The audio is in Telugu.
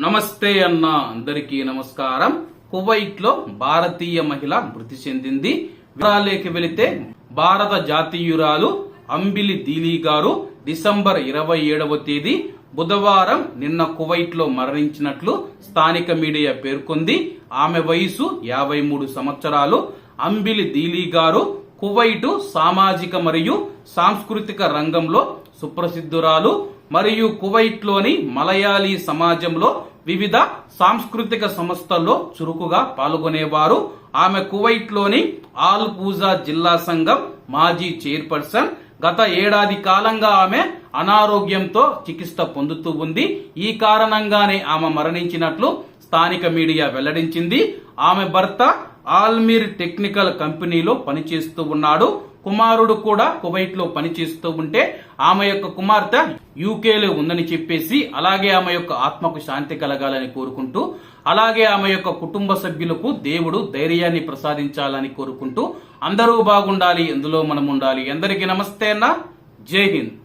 నమస్తే అన్న. అందరికీ నమస్కారం. కువైట్లో భారతీయ మహిళ మృతి చెందింది. వివరాలేకి వెళితే భారత జాతీయురాలు అంబిలి దీలీ గారు డిసెంబర్ ఇరవై ఏడవ తేదీ బుధవారం నిన్న కువైట్లో మరణించినట్లు స్థానిక మీడియా పేర్కొంది. ఆమె వయసు యాభై మూడు సంవత్సరాలు. అంబిలి దీలీ గారు కువైటు సామాజిక మరియు సాంస్కృతిక రంగంలో సుప్రసిద్ధురాలు మరియు కువైట్లోని మలయాళీ సమాజంలో వివిధ సాంస్కృతిక సంస్థల్లో చురుకుగా పాల్గొనేవారు. ఆమె కువైట్లోని ఆల్ పూజా జిల్లా సంఘం మాజీ చైర్పర్సన్. గత ఏడాది కాలంగా ఆమె అనారోగ్యంతో చికిత్స పొందుతూ ఉంది. ఈ కారణంగానే ఆమె మరణించినట్లు స్థానిక మీడియా వెల్లడించింది. ఆమె భర్త ఆల్మీర్ టెక్నికల్ కంపెనీలో పనిచేస్తూ ఉన్నాడు. కుమారుడు కూడా కువైట్లో పనిచేస్తూ ఉంటే ఆమె యొక్క కుమార్తె యూకేలో ఉందని చెప్పేసి అలాగే ఆమె యొక్క ఆత్మకు శాంతి కలగాలని కోరుకుంటూ అలాగే ఆమె యొక్క కుటుంబ సభ్యులకు దేవుడు ధైర్యాన్ని ప్రసాదించాలని కోరుకుంటూ అందరూ బాగుండాలి ఎందులో మనం ఉండాలి ఎందరికీ నమస్తే అన్న. జై హింద్.